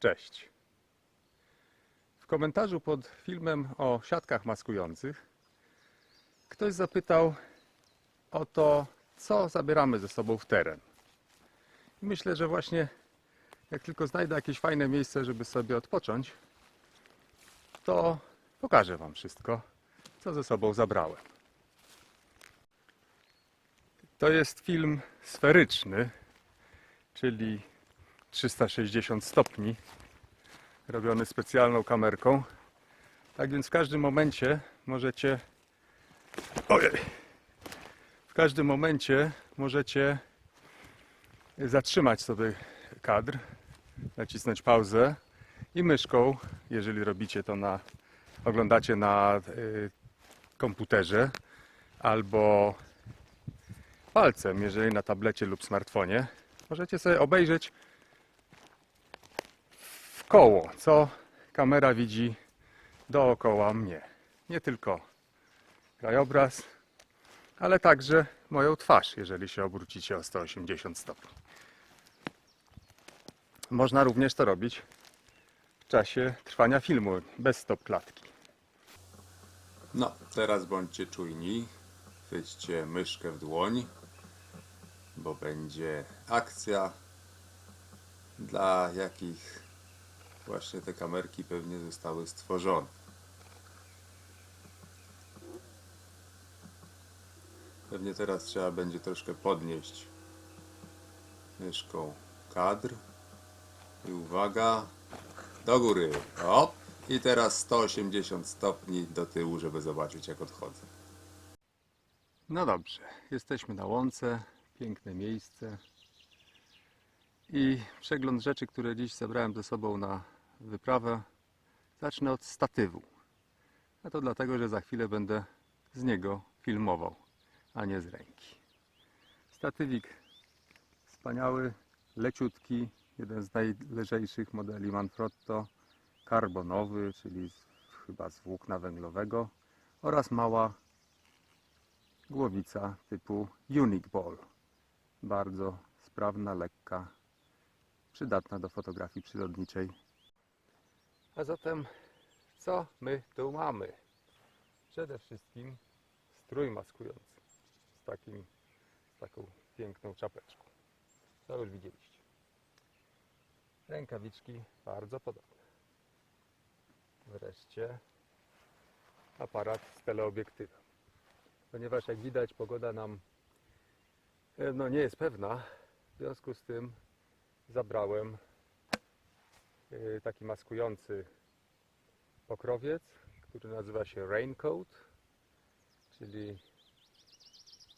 Cześć. W komentarzu pod filmem o siatkach maskujących ktoś zapytał o to, co zabieramy ze sobą w teren. I myślę, że właśnie jak tylko znajdę jakieś fajne miejsce, żeby sobie odpocząć, to pokażę Wam wszystko, co ze sobą zabrałem. To jest film sferyczny, czyli 360 stopni, robiony specjalną kamerką. Tak więc w każdym momencie możecie. Ojej! W każdym momencie możecie zatrzymać sobie kadr, nacisnąć pauzę i myszką, jeżeli robicie to na. oglądacie na y, komputerze albo palcem, jeżeli na tablecie lub smartfonie, możecie sobie obejrzeć koło, co kamera widzi dookoła mnie. Nie tylko krajobraz, ale także moją twarz, jeżeli się obrócicie o 180 stopni. Można również to robić w czasie trwania filmu, bez stop klatki. No, teraz bądźcie czujni. Chwyćcie myszkę w dłoń, bo będzie akcja, dla jakich właśnie te kamerki pewnie zostały stworzone. Pewnie teraz trzeba będzie troszkę podnieść myszką kadr. I uwaga, do góry. Hop. I teraz 180 stopni do tyłu, żeby zobaczyć jak odchodzę. No dobrze, jesteśmy na łące, piękne miejsce i przegląd rzeczy, które dziś zabrałem ze sobą na wyprawę. Zacznę od statywu. A to dlatego, że za chwilę będę z niego filmował, a nie z ręki. Statywik wspaniały, leciutki, jeden z najlżejszych modeli Manfrotto, karbonowy, czyli z, chyba z włókna węglowego oraz mała głowica typu Unique Ball. Bardzo sprawna, lekka, przydatna do fotografii przyrodniczej. A zatem, co my tu mamy? Przede wszystkim strój maskujący z, takim, z taką piękną czapeczką. To już widzieliście. Rękawiczki bardzo podobne. Wreszcie aparat z teleobiektywem ponieważ jak widać pogoda nam e, no, nie jest pewna. W związku z tym zabrałem taki maskujący pokrowiec, który nazywa się Raincoat, czyli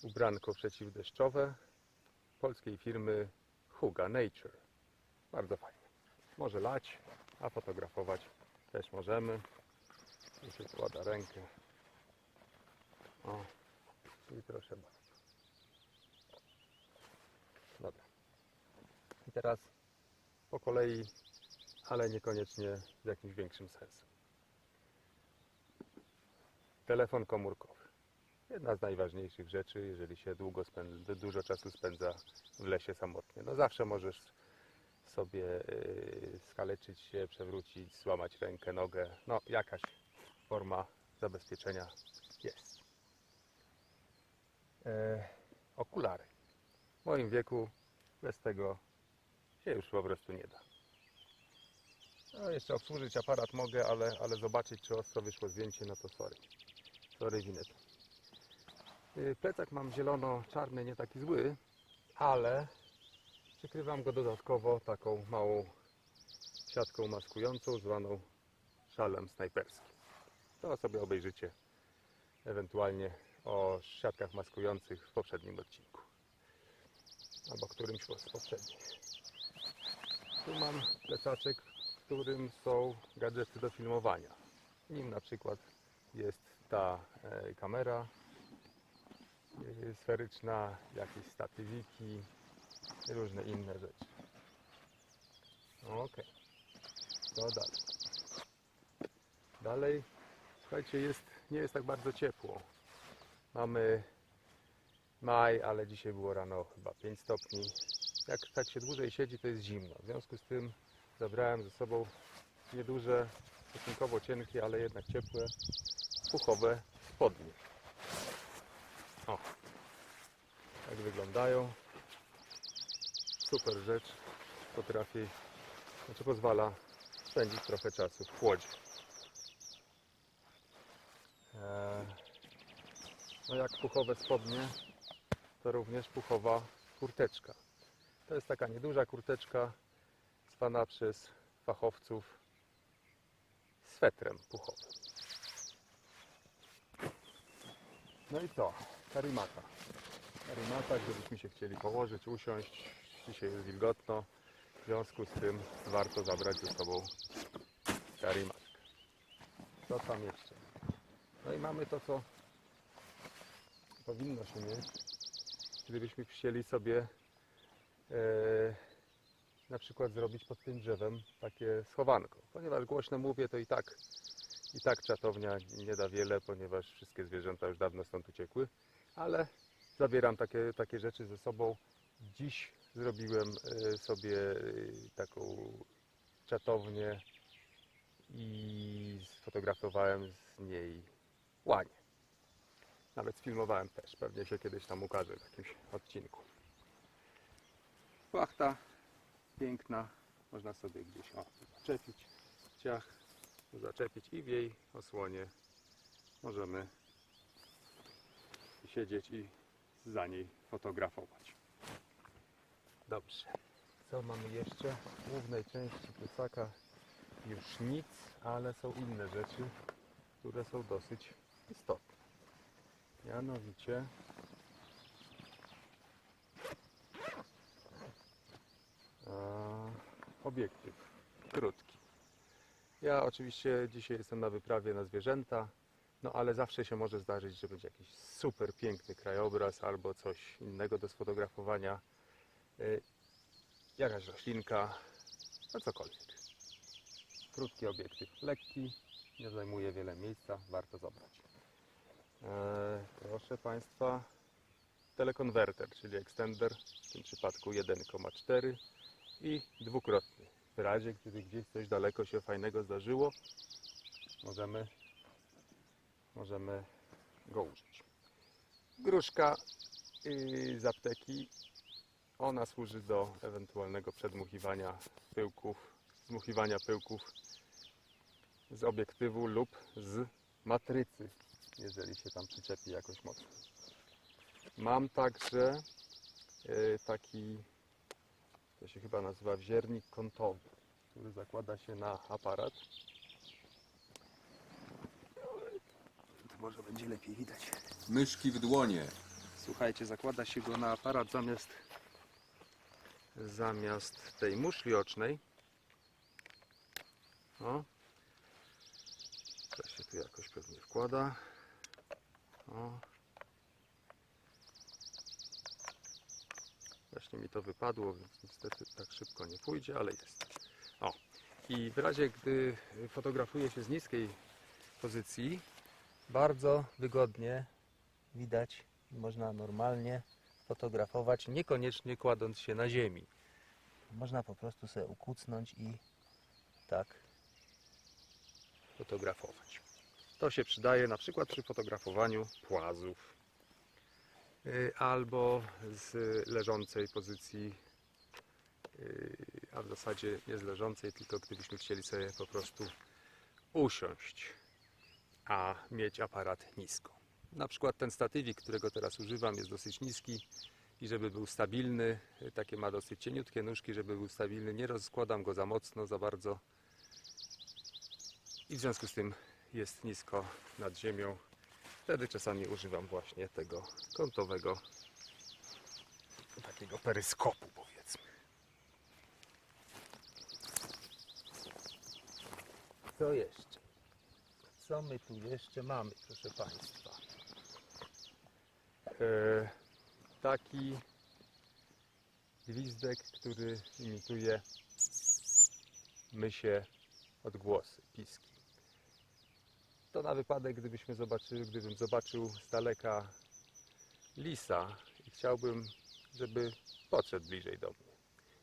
ubranko przeciwdeszczowe polskiej firmy Huga Nature. Bardzo fajne. Może lać, a fotografować też możemy. Tu się wkłada rękę. O, i proszę bardzo. Dobra. I teraz po kolei, ale niekoniecznie z jakimś większym sensem. Telefon komórkowy. Jedna z najważniejszych rzeczy, jeżeli się długo spędza, dużo czasu spędza w lesie samotnie. No zawsze możesz sobie yy, skaleczyć się, przewrócić, złamać rękę, nogę. No jakaś forma zabezpieczenia jest e, okulary. W moim wieku bez tego się już po prostu nie da. No, jeszcze obsłużyć aparat mogę, ale, ale zobaczyć, czy ostro wyszło zdjęcie, no to sorry. Sorry, winę to. Y, Plecak mam zielono-czarny, nie taki zły, ale przykrywam go dodatkowo taką małą siatką maskującą, zwaną szalem snajperskim. To sobie obejrzycie ewentualnie o siatkach maskujących w poprzednim odcinku. Albo którymś z poprzednich. Tu mam plecaczek, którym są gadżety do filmowania. Nim na przykład jest ta e, kamera e, sferyczna, jakieś statywiki i różne inne rzeczy. Ok. Co dalej? Dalej, słuchajcie, jest, nie jest tak bardzo ciepło. Mamy maj, ale dzisiaj było rano chyba 5 stopni. Jak tak się dłużej siedzi, to jest zimno. W związku z tym zabrałem ze sobą nieduże, stosunkowo cienkie, ale jednak ciepłe, puchowe spodnie. O, tak wyglądają. Super rzecz. Potrafi, znaczy pozwala spędzić trochę czasu w chłodzie. Eee, No jak puchowe spodnie, to również puchowa kurteczka. To jest taka nieduża kurteczka zwana przez fachowców swetrem puchowym. No i co? Karimata. Karimata, gdybyśmy się chcieli położyć, usiąść. Dzisiaj jest wilgotno. W związku z tym warto zabrać ze sobą karimatkę. Co tam jeszcze? No i mamy to, co powinno się mieć, gdybyśmy chcieli sobie e, na przykład zrobić pod tym drzewem takie schowanko. Ponieważ głośno mówię, to i tak i tak czatownia nie da wiele, ponieważ wszystkie zwierzęta już dawno stąd uciekły, ale zabieram takie, takie rzeczy ze sobą. Dziś zrobiłem e, sobie e, taką czatownię i sfotografowałem z niej łanie. Nawet sfilmowałem też, pewnie się kiedyś tam ukaże w jakimś odcinku. Płachta piękna, można sobie gdzieś o, zaczepić, ciach, zaczepić i w jej osłonie możemy siedzieć i za niej fotografować. Dobrze. Co mamy jeszcze? W głównej części plecaka już nic, ale są inne rzeczy, które są dosyć istotne. Mianowicie obiektyw krótki. Ja oczywiście dzisiaj jestem na wyprawie na zwierzęta, no ale zawsze się może zdarzyć, że będzie jakiś super piękny krajobraz albo coś innego do sfotografowania. Y, Jakaś roślinka, no cokolwiek. Krótki obiektyw, lekki, nie zajmuje wiele miejsca, warto zabrać. E, proszę Państwa, telekonwerter, czyli extender, w tym przypadku 1,4 i dwukrotny. W razie, gdyby gdzieś coś daleko się fajnego zdarzyło, możemy, możemy go użyć. Gruszka yy, z apteki, ona służy do ewentualnego przedmuchiwania pyłków, zmuchiwania pyłków z obiektywu lub z matrycy, jeżeli się tam przyczepi jakoś mocno. Mam także yy, taki to się chyba nazywa wziernik kątowy, który zakłada się na aparat. To może będzie lepiej widać. Myszki w dłonie. Słuchajcie, zakłada się go na aparat zamiast zamiast tej muszli ocznej. O. To się tu jakoś pewnie wkłada. O. Właśnie mi to wypadło, więc niestety tak szybko nie pójdzie, ale jest. O. I w razie, gdy fotografuje się z niskiej pozycji, bardzo wygodnie widać, można normalnie fotografować, niekoniecznie kładąc się na ziemi. Można po prostu sobie ukucnąć i tak fotografować. To się przydaje na przykład przy fotografowaniu płazów albo z leżącej pozycji, y, a w zasadzie nie z leżącej, tylko gdybyśmy chcieli sobie po prostu usiąść, a mieć aparat nisko. Na przykład ten statywik, którego teraz używam, jest dosyć niski i żeby był stabilny, y, takie ma dosyć cieniutkie nóżki, żeby był stabilny, nie rozkładam go za mocno, za bardzo i w związku z tym jest nisko nad ziemią. Wtedy czasami używam właśnie tego kątowego takiego peryskopu powiedzmy. Co jeszcze? Co my tu jeszcze mamy, proszę Państwa? E, taki gwizdek, który imituje mysie odgłosy, piski. Na wypadek, gdybyśmy zobaczyli, gdybym zobaczył z daleka lisa i chciałbym, żeby podszedł bliżej do mnie.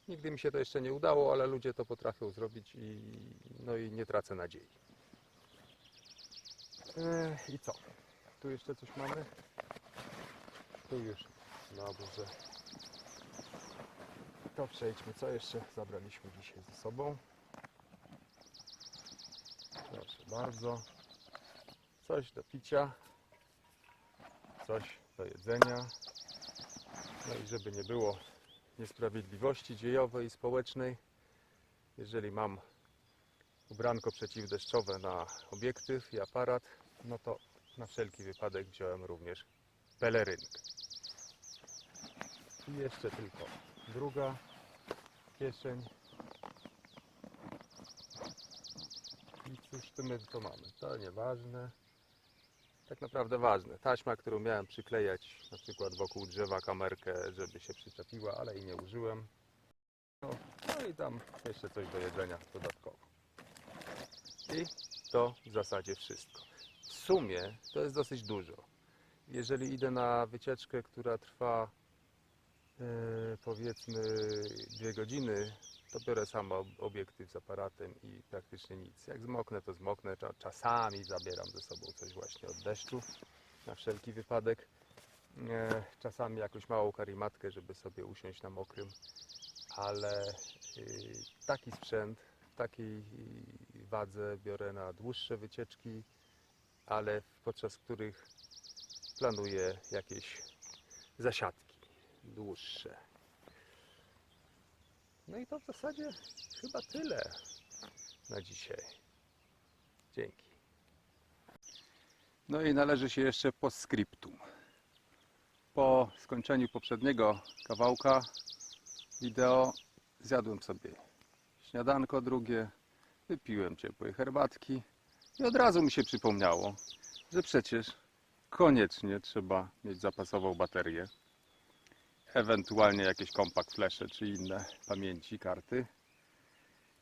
Nigdy mi się to jeszcze nie udało, ale ludzie to potrafią zrobić i, no i nie tracę nadziei. E, I co? Tu jeszcze coś mamy? Tu już. Dobrze. To przejdźmy. Co jeszcze zabraliśmy dzisiaj ze sobą? Proszę bardzo. Coś do picia. Coś do jedzenia. No i żeby nie było niesprawiedliwości dziejowej i społecznej, jeżeli mam ubranko przeciwdeszczowe na obiektyw i aparat, no to na wszelki wypadek wziąłem również pelerynkę. I jeszcze tylko druga kieszeń. I cóż my to mamy? To nieważne. Tak naprawdę ważne. Taśma, którą miałem przyklejać na przykład wokół drzewa kamerkę, żeby się przyczepiła, ale jej nie użyłem. No, no i tam jeszcze coś do jedzenia dodatkowo. I to w zasadzie wszystko. W sumie to jest dosyć dużo. Jeżeli idę na wycieczkę, która trwa powiedzmy dwie godziny, to biorę sam ob- obiektyw z aparatem i praktycznie nic. Jak zmoknę, to zmoknę. Cza- Czasami zabieram ze sobą coś właśnie od deszczu, na wszelki wypadek. E, Czasami jakąś małą karimatkę, żeby sobie usiąść na mokrym, ale y, taki sprzęt takiej y, wadze biorę na dłuższe wycieczki, ale podczas których planuję jakieś zasiadki dłuższe. No i to w zasadzie chyba tyle na dzisiaj. Dzięki. No i należy się jeszcze postscriptum. Po skończeniu poprzedniego kawałka wideo zjadłem sobie śniadanko drugie, wypiłem ciepłej herbatki i od razu mi się przypomniało, że przecież koniecznie trzeba mieć zapasową baterię ewentualnie jakieś compact flesze czy inne pamięci, karty.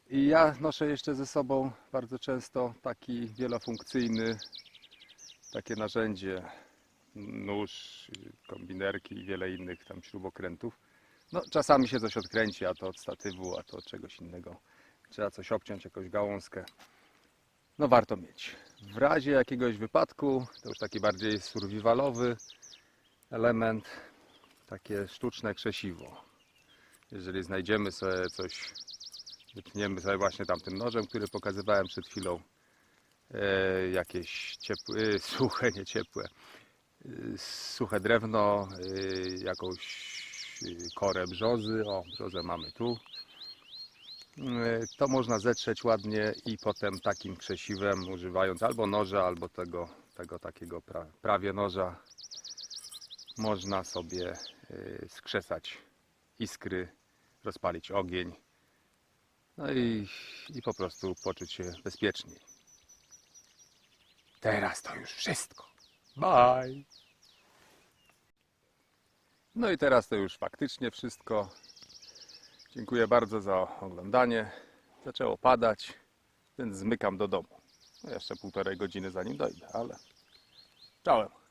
I ja noszę jeszcze ze sobą bardzo często taki wielofunkcyjny, takie narzędzie, nóż, kombinerki i wiele innych tam śrubokrętów. No, czasami się coś odkręci, a to od statywu, a to od czegoś innego. Trzeba coś obciąć, jakąś gałązkę. No warto mieć. W razie jakiegoś wypadku, to już taki bardziej survivalowy element, takie sztuczne krzesiwo. Jeżeli znajdziemy sobie coś, wytniemy sobie właśnie tamtym nożem, który pokazywałem przed chwilą, e, jakieś ciepłe, e, suche, nie ciepłe, e, suche drewno, e, jakąś korę brzozy, o brzozę mamy tu, to można zetrzeć ładnie i potem takim krzesiwem używając albo noża, albo tego, tego takiego pra, prawie noża można sobie y, skrzesać iskry, rozpalić ogień, no i, i po prostu poczuć się bezpieczniej. Teraz to już wszystko. Bye! No i teraz to już faktycznie wszystko. Dziękuję bardzo za oglądanie. Zaczęło padać, więc zmykam do domu. No jeszcze półtorej godziny zanim dojdę, ale czołem.